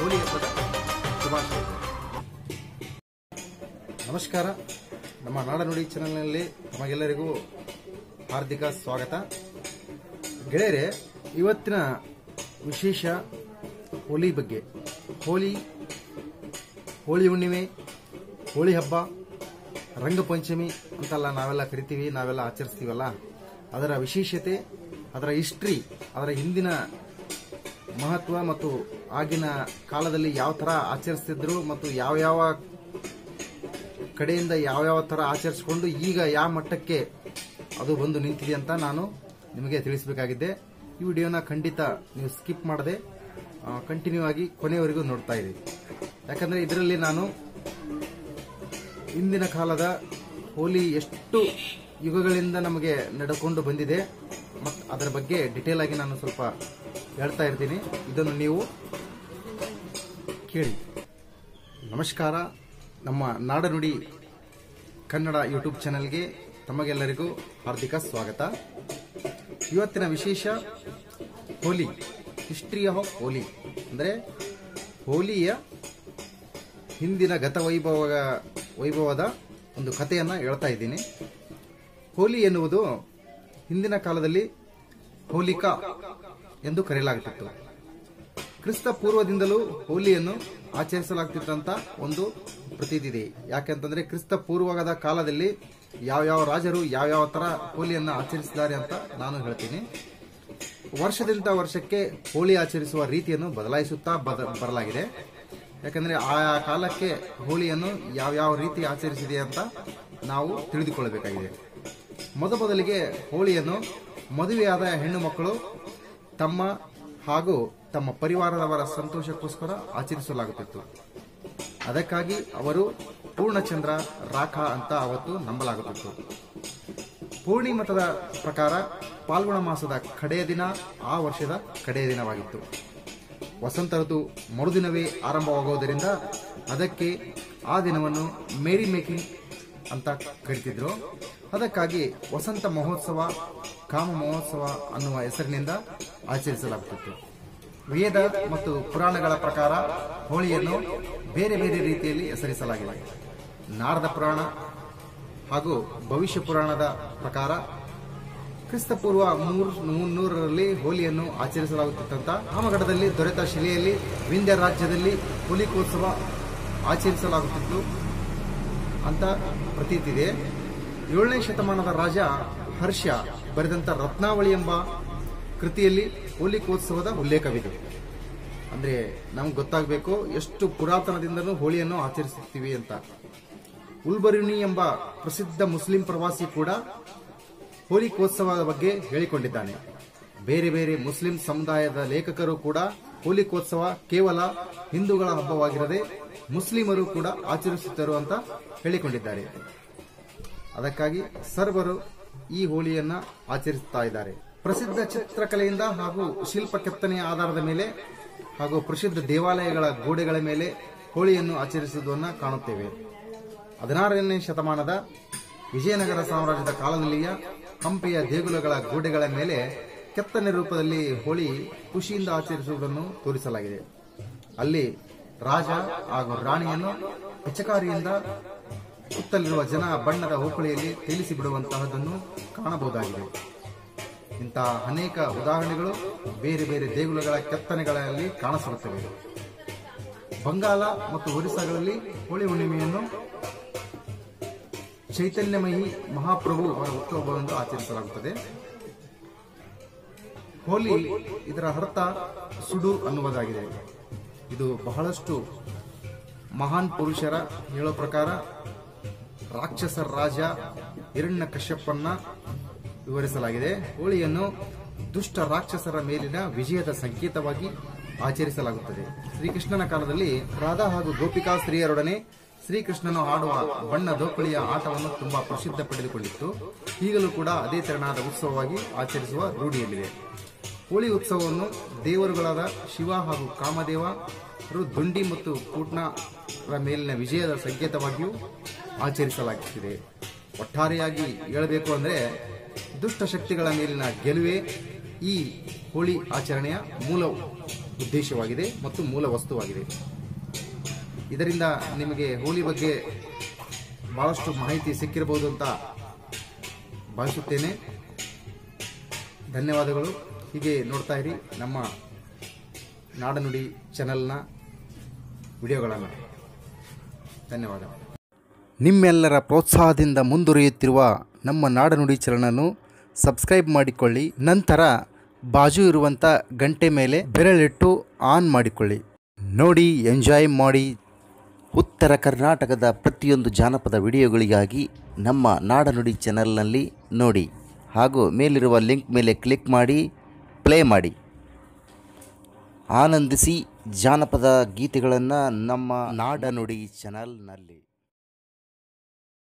ಹೋಳಿ ಹಬ್ಬದ ಶುಭಾಶಯಗಳು ನಮಸ್ಕಾರ. ನಮ್ಮ ನಾಡನುಡಿ ಚಾನೆಲ್ನಲ್ಲಿ ನಮಗೆಲ್ಲರಿಗೂ ಹಾರ್ದಿಕ ಸ್ವಾಗತ. ಗೆಳೆಯರೆ, ಇವತ್ತಿನ ವಿಶೇಷ ಹೋಲಿ ಬಗ್ಗೆ. ಹೋಳಿ ಹೋಳಿ ಹುಣ್ಣಿಮೆ, ಹೋಳಿ ಹಬ್ಬ, ರಂಗಪಂಚಮಿ ಅಂತೆಲ್ಲ ನಾವೆಲ್ಲ ಕರಿತೀವಿ, ನಾವೆಲ್ಲ ಆಚರಿಸ್ತೀವಲ್ಲ? ಅದರ ವಿಶೇಷತೆ, ಅದರ ಹಿಸ್ಟ್ರಿ, ಅದರ ಹಿಂದಿನ ಮಹತ್ವ ಮತ್ತು ಆಗಿನ ಕಾಲದಲ್ಲಿ ಯಾವ ಥರ ಆಚರಿಸ್ತಿದ್ರು ಮತ್ತು ಯಾವ ಯಾವ ಕಡೆಯಿಂದ ಯಾವ ಯಾವ ತರ ಆಚರಿಸಿಕೊಂಡು ಈಗ ಯಾವ ಮಟ್ಟಕ್ಕೆ ಅದು ಬಂದು ನಿಂತಿದೆ ಅಂತ ನಾನು ನಿಮಗೆ ತಿಳಿಸಬೇಕಾಗಿದೆ. ಈ ವಿಡಿಯೋನ ಖಂಡಿತ ನೀವು ಸ್ಕಿಪ್ ಮಾಡದೆ ಕಂಟಿನ್ಯೂ ಆಗಿ ಕೊನೆಯವರೆಗೂ ನೋಡ್ತಾ ಇರಿ. ಯಾಕಂದ್ರೆ ಇದರಲ್ಲಿ ನಾನು ಇಂದಿನ ಕಾಲದ ಹೋಲಿ ಎಷ್ಟು ಯುಗಗಳಿಂದ ನಮಗೆ ನಡೆಕೊಂಡು ಬಂದಿದೆ ಮತ್ತು ಅದರ ಬಗ್ಗೆ ಡಿಟೇಲ್ ಆಗಿ ನಾನು ಸ್ವಲ್ಪ ಹೇಳ್ತಾ ಇರ್ತೀನಿ. ಇದನ್ನು ನೀವು ಕೇಳಿ. ನಮಸ್ಕಾರ. ನಮ್ಮ ನಾಡನುಡಿ ಕನ್ನಡ ಯೂಟ್ಯೂಬ್ ಚಾನೆಲ್ಗೆ ತಮಗೆಲ್ಲರಿಗೂ ಹಾರ್ದಿಕ ಸ್ವಾಗತ. ಇವತ್ತಿನ ವಿಶೇಷ ಹೋಲಿ, ಹಿಸ್ಟ್ರಿ ಆಫ್ ಹೋಲಿ. ಅಂದರೆ ಹೋಲಿಯ ಹಿಂದಿನ ಗತವೈಭವ ವೈಭವದ ಒಂದು ಕಥೆಯನ್ನು ಹೇಳ್ತಾ ಇದ್ದೀನಿ. ಹೋಲಿ ಎನ್ನುವುದು ಹಿಂದಿನ ಕಾಲದಲ್ಲಿ ಹೋಲಿಕಾ ಎಂದು ಕರೆಯಲಾಗುತ್ತಿತ್ತು. ಕ್ರಿಸ್ತ ಪೂರ್ವದಿಂದಲೂ ಹೋಲಿಯನ್ನು ಆಚರಿಸಲಾಗ್ತಿತ್ತಂತ ಒಂದು ಪ್ರತೀತಿದೆ ಯಾಕೆಂತಂದ್ರೆ ಕ್ರಿಸ್ತ ಪೂರ್ವದ ಕಾಲದಲ್ಲಿ ಯಾವ ಯಾವ ರಾಜರು ಯಾವ್ಯಾವ ತರ ಹೋಲಿಯನ್ನು ಆಚರಿಸಿದ್ದಾರೆ ಅಂತ ನಾನು ಹೇಳ್ತೀನಿ. ವರ್ಷದಿಂದ ವರ್ಷಕ್ಕೆ ಹೋಳಿ ಆಚರಿಸುವ ರೀತಿಯನ್ನು ಬದಲಾಯಿಸುತ್ತಾ ಬದ, ಬರಲಾಗಿದೆ. ಯಾಕಂದ್ರೆ ಆ ಕಾಲಕ್ಕೆ ಹೋಳಿಯನ್ನು ಯಾವ ರೀತಿ ಆಚರಿಸಿದೆ ಅಂತ ನಾವು ತಿಳಿದುಕೊಳ್ಳಬೇಕಾಗಿದೆ. ಮೊದಮೊದಲಿಗೆ ಹೋಳಿಯನ್ನು ಮದುವೆಯಾದ ಹೆಣ್ಣು ಮಕ್ಕಳು ತಮ್ಮ ಹಾಗೂ ತಮ್ಮ ಪರಿವಾರದವರ ಸಂತೋಷಕ್ಕೋಸ್ಕರ ಆಚರಿಸಲಾಗುತ್ತಿತ್ತು. ಅದಕ್ಕಾಗಿ ಅವರು ಪೂರ್ಣಚಂದ್ರ ರಾಖ ಅಂತ ಅವತ್ತು ನಂಬಲಾಗುತ್ತಿತ್ತು. ಪೂರ್ಣಿಮತದ ಪ್ರಕಾರ ಪಾಲ್ಗುಣ ಮಾಸದ ಕಡೆಯ ದಿನ ಆ ವರ್ಷದ ಕಡೆಯ ದಿನವಾಗಿತ್ತು. ವಸಂತ ಋತು ಮರುದಿನವೇ ಆರಂಭವಾಗುವುದರಿಂದ ಅದಕ್ಕೆ ಆ ದಿನವನ್ನು ಮೇರಿ ಮೇಕಿಂಗ್ ಅಂತ ಕರಿತಿದ್ರು. ಅದಕ್ಕಾಗಿ ವಸಂತ ಮಹೋತ್ಸವ, ಕಾಮ ಮಹೋತ್ಸವ ಅನ್ನುವ ಹೆಸರಿನಿಂದ ಆಚರಿಸಲಾಗುತ್ತಿತ್ತು ವೇದ ಮತ್ತು ಪುರಾಣಗಳ ಪ್ರಕಾರ ಹೋಳಿಯನ್ನು ಬೇರೆ ಬೇರೆ ರೀತಿಯಲ್ಲಿ ಹೆಸರಿಸಲಾಗಿದೆ. ನಾರದ ಪುರಾಣ ಹಾಗೂ ಭವಿಷ್ಯ ಪುರಾಣದ ಪ್ರಕಾರ ಕ್ರಿಸ್ತಪೂರ್ವ ಮೂರ್ ಮುನ್ನೂರರಲ್ಲಿ ಹೋಲಿಯನ್ನು ಆಚರಿಸಲಾಗುತ್ತಿತ್ತಂತ ರಾಮಗಢದಲ್ಲಿ ದೊರೆತ ಶಿಲೆಯಲ್ಲಿ ವಿಂಧ್ಯ ರಾಜ್ಯದಲ್ಲಿ ಹೋಲಿಕೋತ್ಸವ ಆಚರಿಸಲಾಗುತ್ತಿತ್ತು ಅಂತ ಪ್ರತೀತಿದೆ. ಏಳನೇ ಶತಮಾನದ ರಾಜ ಹರ್ಷ ಬರೆದಂತ ರತ್ನಾವಳಿ ಎಂಬ ಕೃತಿಯಲ್ಲಿ ಹೋಲಿಕೋತ್ಸವದ ಉಲ್ಲೇಖವಿದೆ. ಅಂದ್ರೆ ನಮ್ಗೆ ಗೊತ್ತಾಗಬೇಕು ಎಷ್ಟು ಪುರಾತನದಿಂದಲೂ ಹೋಳಿಯನ್ನು ಆಚರಿಸುತ್ತೀವಿ ಅಂತ. ಉಲ್ಬರುನಿ ಎಂಬ ಪ್ರಸಿದ್ಧ ಮುಸ್ಲಿಂ ಪ್ರವಾಸಿ ಕೂಡ ಹೋಲಿಕೋತ್ಸವದ ಬಗ್ಗೆ ಹೇಳಿಕೊಂಡಿದ್ದಾನೆ. ಬೇರೆ ಬೇರೆ ಮುಸ್ಲಿಂ ಸಮುದಾಯದ ಲೇಖಕರು ಕೂಡ ಹೋಲಿಕೋತ್ಸವ ಕೇವಲ ಹಿಂದೂಗಳ ಹಬ್ಬವಾಗಿರದೆ ಮುಸ್ಲಿಮರು ಕೂಡ ಆಚರಿಸುತ್ತರು ಅಂತ ಹೇಳಿಕೊಂಡಿದ್ದಾರೆ. ಅದಕ್ಕಾಗಿ ಸರ್ವರು ಈ ಹೋಳಿಯನ್ನ ಆಚರಿಸುತ್ತಾ ಇದ್ದಾರೆ. ಪ್ರಸಿದ್ಧ ಚಿತ್ರಕಲೆಯಿಂದ ಹಾಗೂ ಶಿಲ್ಪ ಕೆತ್ತನೆಯ ಆಧಾರದ ಮೇಲೆ ಹಾಗೂ ಪ್ರಸಿದ್ಧ ದೇವಾಲಯಗಳ ಗೋಡೆಗಳ ಮೇಲೆ ಹೋಳಿಯನ್ನು ಆಚರಿಸುವುದನ್ನು ಕಾಣುತ್ತೇವೆ. ಹದಿನಾರನೇ ಶತಮಾನದ ವಿಜಯನಗರ ಸಾಮ್ರಾಜ್ಯದ ಕಾಲದಲ್ಲಿಯ ಹಂಪೆಯ ದೇಗುಲಗಳ ಗೋಡೆಗಳ ಮೇಲೆ ಕೆತ್ತನೆ ರೂಪದಲ್ಲಿ ಹೋಳಿ ಖುಷಿಯಿಂದ ಆಚರಿಸುವುದನ್ನು ತೋರಿಸಲಾಗಿದೆ. ಅಲ್ಲಿ ರಾಜ ಹಾಗೂ ರಾಣಿಯನ್ನು ಪಿಚಕಾರಿಯಿಂದ ಸುತ್ತಲಿರುವ ಜನ ಬಣ್ಣದ ಹೋಕಳಿಯಲ್ಲಿ ತೇಲಿಸಿ ಬಿಡುವಂತಹದನ್ನು ಕಾಣಬಹುದಾಗಿದೆ. ಇಂತಹ ಅನೇಕ ಉದಾಹರಣೆಗಳು ಬೇರೆ ಬೇರೆ ದೇಗುಲಗಳ ಕೆತ್ತನೆಗಳಲ್ಲಿ ಕಾಣಸಿಗುತ್ತವೆ. ಬಂಗಾಲ ಮತ್ತು ಒರಿಸ್ಸಾಗಳಲ್ಲಿ ಹೋಳಿ ಹುಣ್ಣಿಮೆಯನ್ನು ಚೈತನ್ಯಮಯಿ ಮಹಾಪ್ರಭು ಅವರ ಹುಟ್ಟುಹಬ್ಬವೆಂದು ಆಚರಿಸಲಾಗುತ್ತದೆ. ಹೋಲಿ ಇದರ ಅರ್ಥ ಸುಡು ಅನ್ನುವುದಾಗಿದೆ. ಇದು ಬಹಳಷ್ಟು ಮಹಾನ್ ಪುರುಷರ ಹೇಳೋ ಪ್ರಕಾರ ರಾಕ್ಷಸ ರಾಜ ಹಿರಣ್ಯ ಕಶ್ಯಪನ್ನ ವಿವರಿಸಲಾಗಿದೆ. ಹೋಳಿಯನ್ನು ದುಷ್ಟ ರಾಕ್ಷಸರ ಮೇಲಿನ ವಿಜಯದ ಸಂಕೇತವಾಗಿ ಆಚರಿಸಲಾಗುತ್ತದೆ. ಶ್ರೀಕೃಷ್ಣನ ಕಾಲದಲ್ಲಿ ರಾಧಾ ಹಾಗೂ ಗೋಪಿಕಾ ಸ್ತ್ರೀಯರೊಡನೆ ಶ್ರೀಕೃಷ್ಣನು ಆಡುವ ಬಣ್ಣ ದೋಪಳಿಯ ಆಟವನ್ನು ತುಂಬಾ ಪ್ರಸಿದ್ಧ ಪಡೆದುಕೊಂಡಿತ್ತು. ಈಗಲೂ ಕೂಡ ಅದೇ ತೆರನಾದ ಉತ್ಸವವಾಗಿ ಆಚರಿಸುವ ರೂಢಿಯಲ್ಲಿದೆ. ಹೋಳಿ ಉತ್ಸವವನ್ನು ದೇವರುಗಳಾದ ಶಿವ ಹಾಗೂ ಕಾಮದೇವರು ದುಂಡಿ ಮತ್ತು ಕೂಟ್ನರ ಮೇಲಿನ ವಿಜಯದ ಸಂಕೇತವಾಗಿಯೂ ಆಚರಿಸಲಾಗುತ್ತಿದೆ. ಒಟ್ಟಾರೆಯಾಗಿ ಹೇಳಬೇಕು ಅಂದರೆ ದುಷ್ಟ ಶಕ್ತಿಗಳ ಮೇಲಿನ ಗೆಲುವೆ ಈ ಹೋಳಿ ಆಚರಣೆಯ ಮೂಲ ಉದ್ದೇಶವಾಗಿದೆ ಮತ್ತು ಮೂಲ ವಸ್ತುವಾಗಿದೆ. ಇದರಿಂದ ನಿಮಗೆ ಹೋಳಿ ಬಗ್ಗೆ ಬಹಳಷ್ಟು ಮಾಹಿತಿ ಸಿಕ್ಕಿರಬಹುದು ಅಂತ ಭಾವಿಸುತ್ತೇನೆ. ಧನ್ಯವಾದಗಳು. ಹೀಗೆ ನೋಡ್ತಾ ಇರಿ ನಮ್ಮ ನಾಡನುಡಿ ಚಾನಲ್ನ ವಿಡಿಯೋಗಳನ್ನು. ಧನ್ಯವಾದ. ನಿಮ್ಮೆಲ್ಲರ ಪ್ರೋತ್ಸಾಹದಿಂದ ಮುಂದುವರಿಯುತ್ತಿರುವ ನಮ್ಮ ನಾಡನುಡಿ ಚಲನನ್ನು ಸಬ್ಸ್ಕ್ರೈಬ್ ಮಾಡಿಕೊಳ್ಳಿ. ನಂತರ ಬಾಜು ಇರುವಂಥ ಗಂಟೆ ಮೇಲೆ ಬೆರಳಿಟ್ಟು ಆನ್ ಮಾಡಿಕೊಳ್ಳಿ. ನೋಡಿ, ಎಂಜಾಯ್ ಮಾಡಿ. ಉತ್ತರ ಕರ್ನಾಟಕದ ಪ್ರತಿಯೊಂದು ಜಾನಪದ ವಿಡಿಯೋಗಳಿಗಾಗಿ ನಮ್ಮ ನಾಡನುಡಿ ಚಾನೆಲ್ನಲ್ಲಿ ನೋಡಿ. ಹಾಗೂ ಮೇಲಿರುವ ಲಿಂಕ್ ಮೇಲೆ ಕ್ಲಿಕ್ ಮಾಡಿ, ಪ್ಲೇ ಮಾಡಿ. ಆನಂದಿಸಿ ಜಾನಪದ ಗೀತೆಗಳನ್ನು ನಮ್ಮ ನಾಡನುಡಿ ಚಾನಲ್ನಲ್ಲಿ.